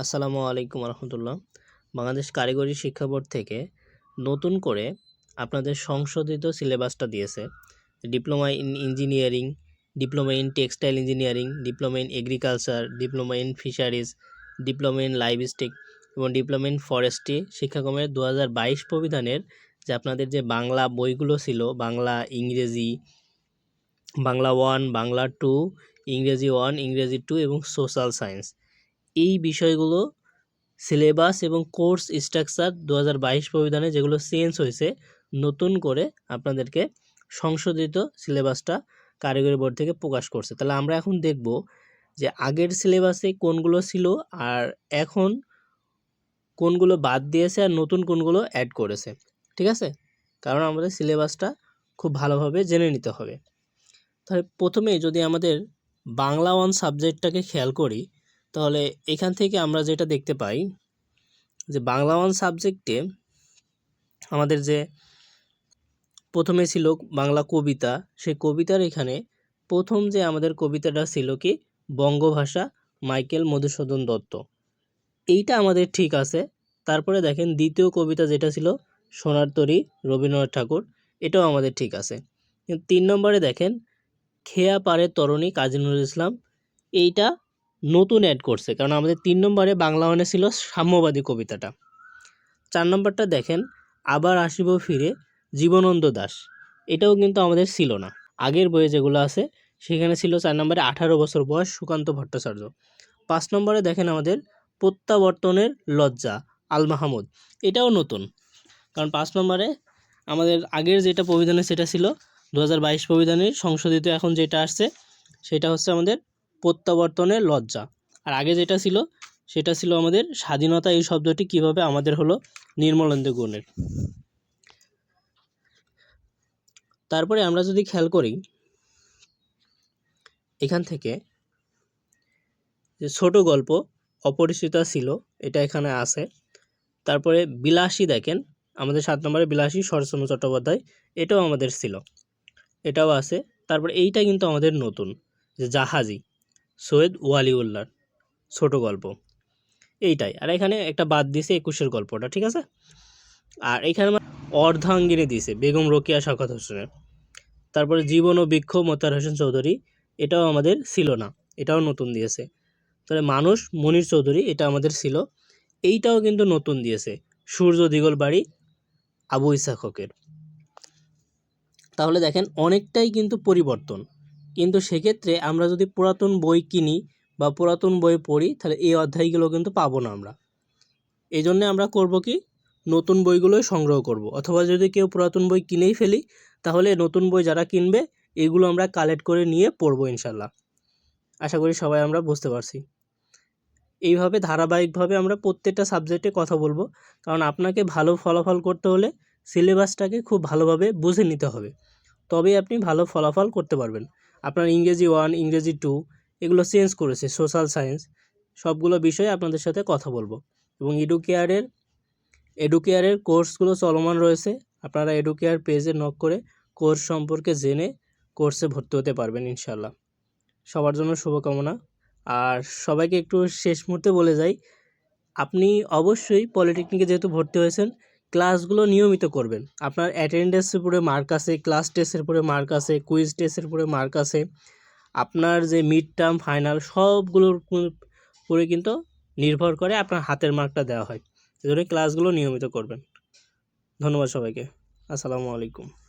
আসসালামু আলাইকুম রহমতুল্লাহ। বাংলাদেশ কারিগরি শিক্ষা বোর্ড থেকে নতুন করে আপনাদের সংশোধিত সিলেবাসটা দিয়েছে। Diploma in engineering, diploma in textile engineering, diploma in agriculture, diploma in fisheries, diploma in livestock এবং ডিপ্লোমা ইন ফরেস্ট্রি শিক্ষাক্রমের দু হাজার বাইশ প্রবিধানের যে আপনাদের যে বাংলা বইগুলো ছিল, বাংলা ইংরেজি, বাংলা ওয়ান, বাংলা টু, ইংরেজি ওয়ান, ইংরেজি টু এবং সোশ্যাল সায়েন্স। এই বিষয়গুলো সিলেবাস এবং কোর্স স্ট্রাকচার দু হাজার বাইশ প্রবিধানে যেগুলো চেঞ্জ হয়েছে, নতুন করে আপনাদেরকে সংশোধিত সিলেবাসটা কারিগরি বোর্ড থেকে প্রকাশ করছে। তাহলে আমরা এখন দেখব যে আগের সিলেবাসে কোনগুলো ছিল আর এখন কোনগুলো বাদ দিয়েছে আর নতুন কোনগুলো অ্যাড করেছে। ঠিক আছে? কারণ আমাদের সিলেবাসটা খুব ভালোভাবে জেনে নিতে হবে। তাহলে প্রথমেই যদি আমাদের বাংলা ওয়ান সাবজেক্টটাকে খেয়াল করি তাহলে এখান থেকে আমরা যেটা দেখতে পাই যে বাংলা ওয়ান সাবজেক্টে আমাদের যে প্রথমে ছিল বাংলা কবিতা, সেই কবিতার এখানে প্রথম যে আমাদের কবিতাটা ছিল কি বঙ্গভাষা মাইকেল মধুসূদন দত্ত। এইটা আমাদের ঠিক আছে। তারপরে দেখেন দ্বিতীয় কবিতা যেটা ছিল সোনার তরী রবীন্দ্রনাথ ঠাকুর, এটাও আমাদের ঠিক আছে। তিন নম্বরে দেখেন, খেয়া পারে তরণী কাজী নজরুল ইসলাম। এইটা নতুন অ্যাড করছে, কারণ আমাদের তিন নম্বরে বাংলা মানে ছিল সাম্যবাদী কবিতাটা। চার নম্বরটা দেখেন, আবার আসিব ফিরে জীবনন্দ দাস এটাও কিন্তু আমাদের ছিল না। আগের বইয়ে যেগুলো আছে, সেখানে ছিল চার নম্বরে আঠারো বছর বয়স সুকান্ত ভট্টাচার্য। পাঁচ নম্বরে দেখেন আমাদের প্রত্যাবর্তনের লজ্জা, আল মাহমুদ। এটাও নতুন, কারণ পাঁচ নম্বরে আমাদের আগের যেটা প্রবিধানে সেটা ছিল, দু হাজার বাইশ সংশোধিত এখন যেটা আসছে, সেটা হচ্ছে আমাদের প্রত্যাবর্তনের লজ্জা। আর আগে যেটা ছিল, সেটা ছিল আমাদের স্বাধীনতা, এই শব্দটি কীভাবে আমাদের হলো নির্মলেন্দু গুণের। তারপরে আমরা যদি খেয়াল করি, এখান থেকে যে ছোট গল্প, অপরিচিতা ছিল, এটা এখানে আছে। তারপরে বিলাসী দেখেন, আমাদের সাত নম্বরে বিলাসী শরৎচন্দ্র চট্টোপাধ্যায়, এটাও আমাদের ছিল, এটাও আছে। তারপরে এইটা কিন্তু আমাদের নতুন, যে জাহাজি। সৈয়দ ওয়ালিউল্লার ছোট গল্প। এইটাই। আর এখানে একটা বাদ দিয়েছে একুশের গল্পটা, ঠিক আছে? আর এখানে অর্ধাঙ্গিনী দিয়েছে বেগম রোকিয়া শওকত হোসেনের। তারপরে জীবন ও বিক্ষোভ মোতার হোসেন চৌধুরী, এটাও আমাদের ছিল না, এটাও নতুন দিয়েছে। তাহলে মানুষ, মনির চৌধুরী, এটা আমাদের ছিল। এইটাও কিন্তু নতুন দিয়েছে, সূর্য দিগল বাড়ি, আবু ইসাখকের তাহলে দেখেন, অনেকটাই কিন্তু পরিবর্তন। কিন্তু সেক্ষেত্রে আমরা যদি পুরাতন বই কিনি বা পুরাতন বই পড়ি, তাহলে এই অধ্যায়গুলো কিন্তু পাবো না আমরা। এই জন্যে আমরা করব কি? নতুন বইগুলোই সংগ্রহ করব। অথবা যদি কেউ পুরাতন বই কিনেই ফেলি, তাহলে নতুন বই যারা কিনবে, এগুলো আমরা কালেক্ট করে নিয়ে পড়ব ইনশাল্লাহ আশা করি সবাই আমরা বুঝতে পারছি। এইভাবে ধারাবাহিকভাবে আমরা প্রত্যেকটা সাবজেক্টে কথা বলব। কারণ আপনাকে ভালো ফলাফল করতে হলে সিলেবাসটাকে খুব ভালোভাবে বুঝে নিতে হবে। তবেই আপনি ভালো ফলাফল করতে পারবেন। আপনার ইংরেজি ওয়ান, ইংরেজি টু এগুলো চেঞ্জ করেছে, সোশ্যাল সায়েন্স, সবগুলো বিষয়ে আপনাদের সাথে কথা বলব। এবং এডুকেয়ারের এডুকেয়ারের কোর্সগুলো চলমান রয়েছে। আপনারা এডুকেয়ার পেজে নক করে কোর্স সম্পর্কে জেনে কোর্সে ভর্তি হতে পারবেন ইনশাল্লাহ সবার জন্য শুভকামনা। আর সবাইকে একটু শেষ মুহূর্তে বলে যাই, আপনি অবশ্যই পলিটেকনিকে যেহেতু ভর্তি হয়েছেন ক্লাসগুলো নিয়মিত করবেন। আপনার অ্যাটেন্ডেন্সের উপরে মার্ক আছে ক্লাস টেস্টের উপরে মার্ক আছে কুইজ টেস্টের উপরে মার্ক আছে। আপনার যে মিড টার্ম ফাইনাল সবগুলোর উপরে কিন্তু নির্ভর করে আপনার হাতের মার্কটা দেওয়া হয়। সেজন্য ক্লাসগুলো নিয়মিত করবেন। ধন্যবাদ সবাইকে। আসসালামু আলাইকুম।